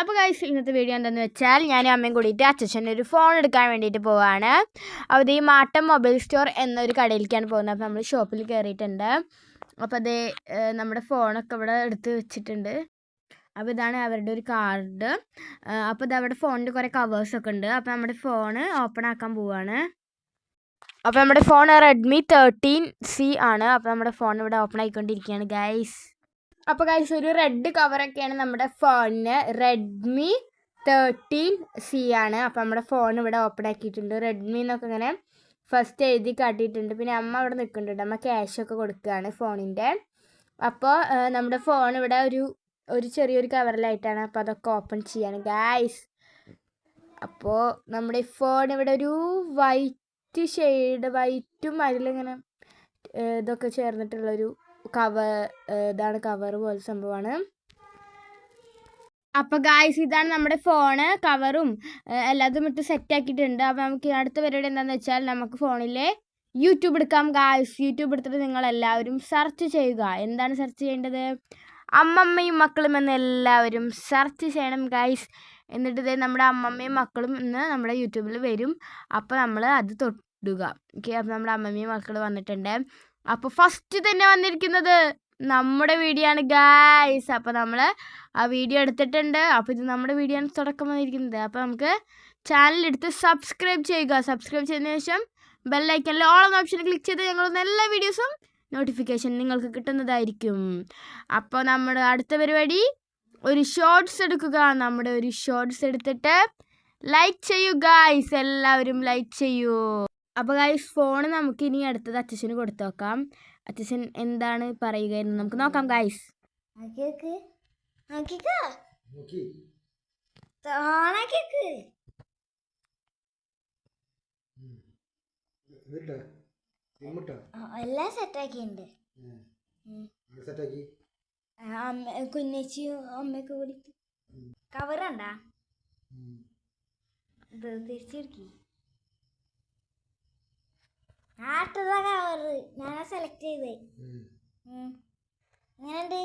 അപ്പോൾ ഗൈസ് ഇന്നത്തെ വീഡിയോ എന്താണെന്ന് വെച്ചാൽ ഞാൻ അമ്മയും കൂടിയിട്ട് അച്ഛച്ചന്റെ ഒരു ഫോൺ എടുക്കാൻ വേണ്ടിയിട്ട് പോവാണ്. അപ്പോൾ ഈ മാട്ടം മൊബൈൽ സ്റ്റോർ എന്നൊരു കടയിലേക്കാണ് പോകുന്നത്. അപ്പോൾ നമ്മൾ ഷോപ്പിൽ കയറിയിട്ടുണ്ട് അപ്പോൾ അത് നമ്മുടെ ഫോണൊക്കെ ഇവിടെ എടുത്ത് വെച്ചിട്ടുണ്ട്. അപ്പോൾ ഇതാണ് അവരുടെ ഒരു കാർഡ് അപ്പോൾ ഇത് അവിടെ ഫോണിന്റെ കുറേ കവേഴ്സൊക്കെ ഉണ്ട്. അപ്പോൾ നമ്മുടെ ഫോണ് ഓപ്പൺ ആക്കാൻ പോവുകയാണ് അപ്പോൾ നമ്മുടെ ഫോൺ റെഡ്മി തേർട്ടീൻ സി ആണ്. അപ്പോൾ നമ്മുടെ ഫോൺ ഇവിടെ ഓപ്പൺ ആയിക്കൊണ്ടിരിക്കുകയാണ് ഗൈസ് അപ്പോൾ ഗൈസ് ഒരു റെഡ് കവറൊക്കെയാണ് നമ്മുടെ ഫോണിന് റെഡ്മി തേർട്ടീൻ സി ആണ്. അപ്പോൾ നമ്മുടെ ഫോൺ ഇവിടെ ഓപ്പൺ ആക്കിയിട്ടുണ്ട്. റെഡ്മി എന്നൊക്കെ ഇങ്ങനെ ഫസ്റ്റ് എഴുതി കാട്ടിയിട്ടുണ്ട്. പിന്നെ അമ്മ അവിടെ നിൽക്കുന്നുണ്ട്. അമ്മ ക്യാഷ് ഒക്കെ കൊടുക്കുകയാണ് ഫോണിന്റെ അപ്പോൾ നമ്മുടെ ഫോൺ ഇവിടെ ഒരു ഒരു ചെറിയൊരു കവറിലായിട്ടാണ് അപ്പോൾ അതൊക്കെ ഓപ്പൺ ചെയ്യാണ് ഗായ്സ് അപ്പോൾ നമ്മുടെ ഫോൺ ഇവിടെ ഒരു വൈറ്റ് ഷെയ്ഡ് വൈറ്റും അതിലിങ്ങനെ ഇതൊക്കെ ചേർന്നിട്ടുള്ളൊരു കവർ ഇതാണ് കവർ പോലെ സംഭവമാണ്. അപ്പോൾ ഗായ്സ് ഇതാണ് നമ്മുടെ ഫോണ് കവറും എല്ലാതും ഇട്ട് സെറ്റ് ആക്കിയിട്ടുണ്ട്. അപ്പോൾ നമുക്ക് അടുത്ത പരിപാടി എന്താണെന്ന് വെച്ചാൽ നമുക്ക് ഫോണിലെ യൂട്യൂബ് എടുക്കാം ഗായ്സ് യൂട്യൂബ് എടുത്തിട്ട് നിങ്ങൾ എല്ലാവരും സെർച്ച് ചെയ്യുക. എന്താണ് സെർച്ച് ചെയ്യേണ്ടത്? അമ്മമ്മയും മക്കളും എന്ന് എല്ലാവരും സെർച്ച് ചെയ്യണം ഗായ്സ് എന്നിട്ട് ഇതേ നമ്മുടെ അമ്മമ്മയും മക്കളും ഇന്ന് നമ്മുടെ യൂട്യൂബിൽ വരും. അപ്പോൾ നമ്മൾ അത് തൊട്ടുക ഓക്കെ അപ്പോൾ നമ്മുടെ അമ്മമ്മയും മക്കൾ വന്നിട്ടുണ്ട്. അപ്പോൾ ഫസ്റ്റ് തന്നെ വന്നിരിക്കുന്നത് നമ്മുടെ വീഡിയോ ആണ് ഗായ്സ് അപ്പോൾ നമ്മൾ ആ വീഡിയോ എടുത്തിട്ടുണ്ട്. അപ്പോൾ ഇത് നമ്മുടെ വീഡിയോ ആണ് തുടക്കം വന്നിരിക്കുന്നത്. അപ്പോൾ നമുക്ക് ചാനൽ എടുത്ത് സബ്സ്ക്രൈബ് ചെയ്യുക. സബ്സ്ക്രൈബ് ചെയ്തതിന് ശേഷം ബെല്ലൈക്കനിൽ ഓൾ എന്ന ഓപ്ഷൻ ക്ലിക്ക് ചെയ്ത് ഞങ്ങളുടെ എല്ലാ വീഡിയോസും നോട്ടിഫിക്കേഷൻ നിങ്ങൾക്ക് കിട്ടുന്നതായിരിക്കും. അപ്പോൾ നമ്മൾ അടുത്ത പരിപാടി ഒരു ഷോർട്സ് എടുക്കുക. നമ്മുടെ ഒരു ഷോർട്സ് എടുത്തിട്ട് ലൈക്ക് ചെയ്യൂ ഗായ്സ് എല്ലാവരും ലൈക്ക് ചെയ്യൂ. അപ്പോൾ ഗൈസ് ഫോൺ നമുക്ക് ഇനി അടുത്തത് അച്ഛന് കൊടുത്തു നോക്കാം. അച്ഛൻ എന്താണ് പറയുക എന്ന് നമുക്ക് നോക്കാം സിമ്മിട്ടാ എല്ലാം സെറ്റാക്കിയിട്ടുണ്ട് സെറ്റാക്കി അമ്മ കുഞ്ഞച്ചിയും അമ്മയൊക്കെ കൂടി കവറുണ്ടാ ഇത് തിരിച്ചെടുക്കി ആട്ടതാ കവറ് ഞാനാ സെലക്ട് ചെയ്തേ. എങ്ങനെയുണ്ട്?